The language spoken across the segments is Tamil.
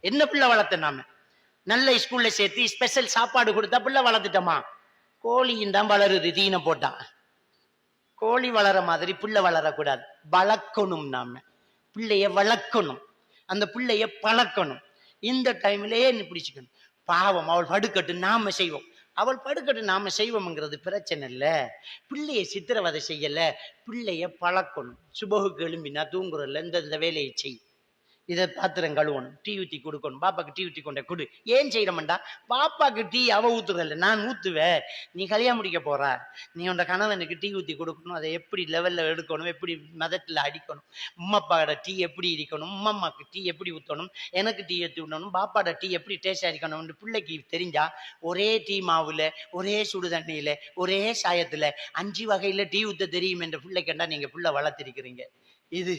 என்ன பிள்ளை வளர்த்த நாம நல்ல ஸ்கூல்ல சேர்த்து ஸ்பெஷல் சாப்பாடு கொடுத்தா பிள்ளை வளர்த்துட்டோமா? கோழியும் தான் வளருது தீனை போட்டா. கோழி வளர மாதிரி பிள்ளை வளரக்கூடாது. வளர்க்கணும் நாம. பிள்ளைய வளர்க்கணும். அந்த பிள்ளைய பழக்கணும். இந்த டைம்லயே நீ பிடிச்சுக்கணும். பாவம் அவள் படுக்கட்டு நாம செய்வோம். அவள் படுக்கட்டு நாம செய்வோம்ங்கிறது பிரச்சனை இல்லை. பிள்ளைய சித்திரவதை செய்யல. பிள்ளைய பழக்கணும். சுபகுக்கு எழும்பினா தூங்குறல இந்த இந்த வேலையை செய். இதை பாத்திரம் கழுவணும் டீ ஊற்றி கொடுக்கணும் பாப்பாக்கு டீ ஊற்றி கொண்டே கொடு. ஏன் செய்யறமண்டா பாப்பாக்கு டீ அவ ஊத்துறதில்ல நான் ஊற்றுவேன் நீ கல்யாணம் முடிக்க போற. நீ உன் கணவனுக்கு டீ ஊற்றி கொடுக்கணும் அதை எப்படி லெவலில் எடுக்கணும் எப்படி மதத்தில் அடிக்கணும் உம்மப்பாட டீ எப்படி இருக்கணும் உம்மம்மாக்கு டீ எப்படி ஊற்றணும் எனக்கு டீ ஊற்றி விடணும் பாப்பாட டீ எப்படி டேஸ்ட் அடிக்கணும்னு பிள்ளைக்கு தெரிஞ்சா ஒரே டீ மாவில் ஒரே சுடு தண்ணியில் ஒரே சாயத்தில் அஞ்சு வகையில் டீ ஊற்ற தெரியும் என்ற பிள்ளை கண்டா நீங்கள் பிள்ளை வளர்த்திருக்கிறீங்க. இது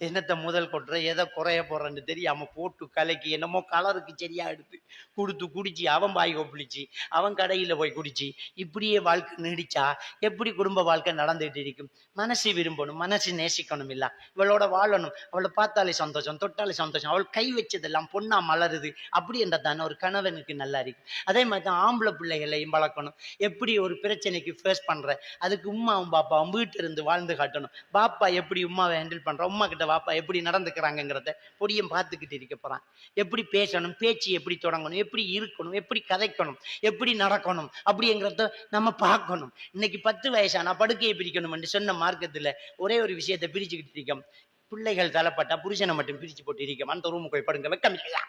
என்னத்தை முதல் கொட்டுற? எதை குறைய போறேன்னு தெரியாம போட்டு கலக்கி என்னமோ கலருக்கு சரியா எடுத்து கொடுத்து குடிச்சு அவன் பாய் கொப்பளிச்சு அவன் கடையில போய் குடிச்சு இப்படியே வாழ்க்கை நீடிச்சா எப்படி குடும்ப வாழ்க்கை நடந்துட்டு இருக்கும் மனசு விரும்பணும் மனசு நேசிக்கணும் இல்ல. இவளோட வாழணும் அவளை பார்த்தாலே சந்தோஷம் தொட்டாலே சந்தோஷம் அவள் கை வச்சதெல்லாம் பொண்ணா மலருது அப்படி என்ற தானே ஒரு கணவனுக்கு நல்லா இருக்கு. அதே மாதிரி தான் ஆம்பளை பிள்ளைகளையும் வளர்க்கணும். எப்படி ஒரு பிரச்சனைக்கு ஃபேஸ் பண்ற? அதுக்கு உமாவும் பாப்பாவும் வீட்டு இருந்து வாழ்ந்து காட்டணும். பாப்பா எப்படி உமாவை ஹேண்டில் பண்ணுறான் உமா கிட்ட வாப்பா எப்படி நடந்துக்கிறாங்கங்கிறத பொடியும் பார்த்துக்கிட்டு இருக்க போறான். எப்படி பேசணும் பேச்சு எப்படி தொடங்கணும் எப்படி இருக்கணும் எப்படி கதைக்கணும் எப்படி நடக்கணும் அப்படிங்கிறத நம்ம பார்க்கணும். இன்னைக்கு பத்து வயசானா படுக்கையை பிரிக்கணும்னு சொன்ன மார்க்கத்தில் ஒரே ஒரு விஷயத்தை பிரிச்சுக்கிட்டு இருக்கோம். பிள்ளைகள் தலைப்பட்டா புருஷனை மட்டும் பிரிச்சு போட்டு இருக்கோம். அந்த ரூமுக்கு போய் படுங்க வெக்கம் இல்லையா?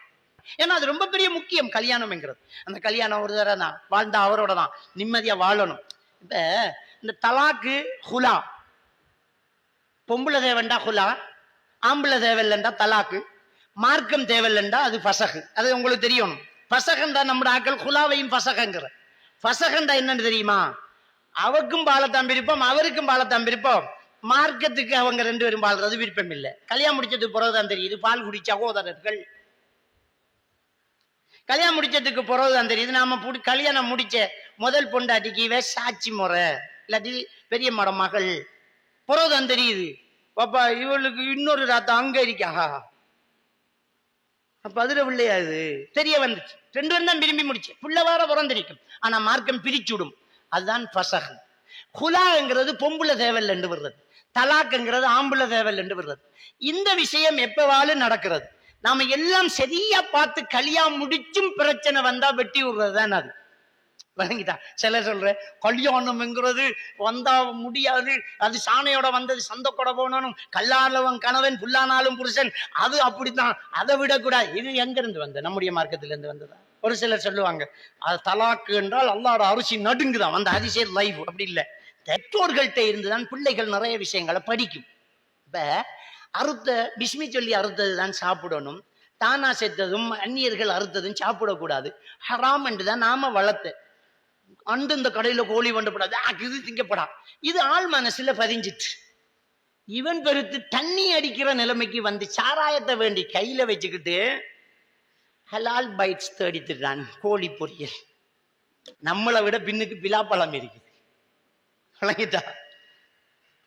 ஏன்னா அது ரொம்ப பெரிய முக்கியம் கல்யாணம்ங்கிறது. அந்த கல்யாணம் ஒரு தடவை தான் வாழ்ந்தா அவரோட தான் நிம்மதியா வாழணும். இப்போ இந்த தலாக்கு ஹுலா பொம்பளை தேவன்டா ஹுலா ஆம்பளை தேவையில்லண்டா தலாக்கு மார்க்கம் தேவையில்லண்டா அது பசகு அது உங்களுக்கு தெரியணும் பசகண்டா நம்ம ஆக்கள் ஹுலாவையும் பசகங்கிற பசகண்டா என்னன்னு தெரியுமா? அவக்கும் பாலத்தான் பிரிப்போம் அவருக்கும் பாலத்தான் பிரிப்போம் மார்க்கத்துக்கு அவங்க ரெண்டு பேரும் வாழ்றது விருப்பம் இல்லை. கல்யாணம் முடிச்சதுக்கு பிறகுதான் தெரியுது பால் குடி சகோதரர்கள். கல்யாணம் முடிச்சதுக்கு பிறகுதான் தெரியுது நாம புடி கல்யாணம் முடிச்ச முதல் பொண்டாட்டிக்கு இவ சாட்சி முறை இல்லாட்டி பெரிய மட மகள் பிறகுதான் தெரியுது பாப்பா இவளுக்கு இன்னொரு ராத்தம் அங்க இருக்கா? அப்ப அதுல பிள்ளையா இது? தெரிய வந்துச்சு. ரெண்டு பேரும் தான் விரும்பி முடிச்சு. புள்ள வேற பிறந்திருக்கும் ஆனா மார்க்கம் பிரிச்சுடும். அதுதான் பசகு குலாங்கிறது பொம்புல தேவல் என்று வருது தலாக்குங்கிறது ஆம்புல தேவல் என்று வருது இந்த விஷயம் எப்பவாலும் நடக்கிறது. நாம எல்லாம் சரியா பார்த்து கல்யாணம் முடிச்சும் பிரச்சனை வந்தா வெட்டி விடுறது தான் அது. விளங்கிட்டா சில சொல்ற கல்யாணம்ங்கிறது வந்தா முடியாது. அது சாணையோட வந்தது சந்தக்கூட போனாலும் கல்லானவன் கணவன் புல்லானாலும் புருஷன். அது அப்படித்தான். அதை விடக்கூடாது. இது எங்கிருந்து வந்த நம்முடைய மார்க்கத்திலிருந்து வந்ததா? ஒரு சிலர் சொல்லுவாங்க அது தலாக்கு என்றால் அல்லாட அரிசி நடுங்குதான். அந்த அதிசய லைஃப். அப்படி இல்லை. பெற்றோர்கள்ட்ட இருந்துதான் பிள்ளைகள் நிறைய விஷயங்களை படிக்கும். இப்ப அறுத்த பிஸ்மி சொல்லி அறுத்தது தான் சாப்பிடணும். தானா செத்ததும் அந்நியர்கள் அறுத்ததும் சாப்பிடக்கூடாது. ஹராம் என்று தான் நாம வளர்த்த. அந்தந்த கடையில் கோழி வண்டப்படாது இது திங்கப்படா. இது ஆள் மனசுல பதிஞ்சிட்டு. இவன் பெருத்து தண்ணி அடிக்கிற நிலைமைக்கு வந்து சாராயத்தை வேண்டி கையில வச்சுக்கிட்டு ஹலால் பைட்ஸ் தேடித்துட்டான் கோழி பொரியல். நம்மளை விட பின்னுக்கு பிலாப்பழம் இருக்குது. விளங்கிட்டா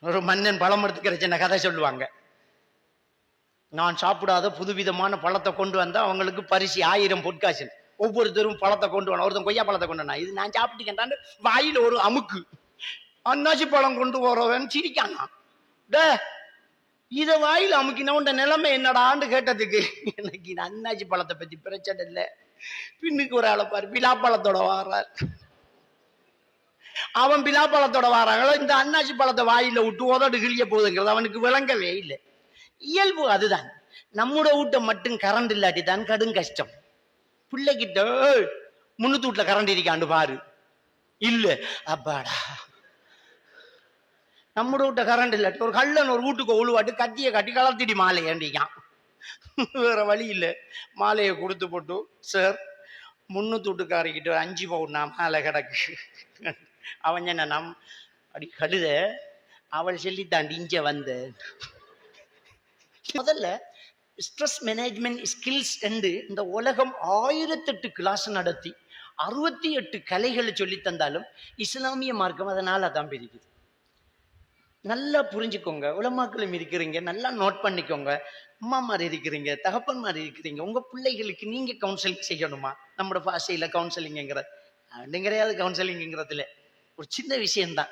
ஒரு மன்னன் பழம் எடுத்துக்கிற சின்ன கதை சொல்லுவாங்க. நான் சாப்பிடாத புதுவிதமான பழத்தை கொண்டு வந்தால் அவங்களுக்கு பரிசு ஆயிரம் பொற்காசன் ஒவ்வொருத்தரும் பழத்தை கொண்டு வரணும் ஒருத்தன் கொய்யா பழத்தை கொண்டு வரணும் இது நான் சாப்பிட்டுக்கேன்டான்னு வாயில் ஒரு அமுக்கு. அன்னாசி பழம் கொண்டு வரவன் சிரிக்கானா? டே இதை வாயில் அமுக்கின உண்ட நிலைமை என்னடான்னு கேட்டதுக்கு எனக்கு இந்த அன்னாசி பழத்தை பற்றி பிரச்சனை இல்லை. பின்னுக்கு ஒரு ஆளை பாரு பிலாப்பழத்தோட வாரார். அவன் பிலாப்பழத்தோட வாராங்களோ? இந்த அன்னாசி பழத்தை வாயில விட்டு உதடு கிழிய போகுதுங்கிறது அவனுக்கு விளங்கவே இல்லை. இயல்பு அதுதான். நம்முடைய வீட்டை மட்டும் கரண்ட் இல்லாட்டி தான் கடும் கஷ்டம். பிள்ளைகிட்ட முன்னூத்தி வீட்டுல கரண்ட் இருக்காண்டு பாரு. இல்ல. அப்பாடா. நம்ம வீட்டை கரண்ட் இல்லாட்டி ஒரு கள்ளன் ஒரு வீட்டுக்கு உழுவாட்டு கத்தியை கட்டி கலத்திடி மாலை ஏண்டிக்கான் வேற வழி இல்லை. மாலையை கொடுத்து போட்டு சார் முன்னூத்தி வீட்டுக்காரிக்கிட்ட ஒரு அஞ்சு பவுன் மாலை கிடக்கு. அவன் என்ன நம் அப்படி கழுத அவள் சொல்லி தாண்டி இங்க வந்த. முதல்ல ஸ்ட்ரெஸ் மேனேஜ்மெண்ட் ஸ்கில்ஸ் என்று இந்த உலகம் ஆயிரத்தெட்டு கிளாஸ் நடத்தி அறுபத்தி எட்டு கலைகளை சொல்லி தந்தாலும் இஸ்லாமிய மார்க்கம் அதனால் அதான் பிரிக்குது நல்லா புரிஞ்சுக்கோங்க. உலமாக்களும் இருக்கிறீங்க. நல்லா நோட் பண்ணிக்கோங்க. அம்மா மாதிரி இருக்கிறீங்க. தகப்பன் மாதிரி இருக்கிறீங்க. உங்கள் பிள்ளைகளுக்கு நீங்கள் கவுன்சிலிங் செய்யணுமா? நம்மளோட பாஷையில் கவுன்சிலிங்கிறது அப்படிங்கிறது கவுன்சிலிங்கிறதுல ஒரு சின்ன விஷயம்தான்.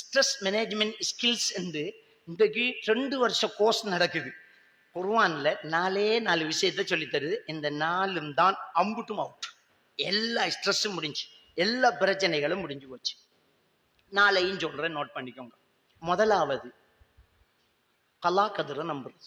ஸ்ட்ரெஸ் மேனேஜ்மெண்ட் ஸ்கில்ஸ் என்று இன்றைக்கு ரெண்டு வருஷ கோர்ஸ் நடக்குது. குர்வான்ல நாலே நாலு விஷயத்த சொல்லி தருது. இந்த நாலும் தான் அம்புட்டும் அவுட் எல்லா ஸ்ட்ரெஸ்ஸும் முடிஞ்சு எல்லா பிரச்சனைகளும் முடிஞ்சு போச்சு. நாளையும் சொல்றேன் நோட் பண்ணிக்கோங்க. முதலாவது கலா கதிரை நம்புறது.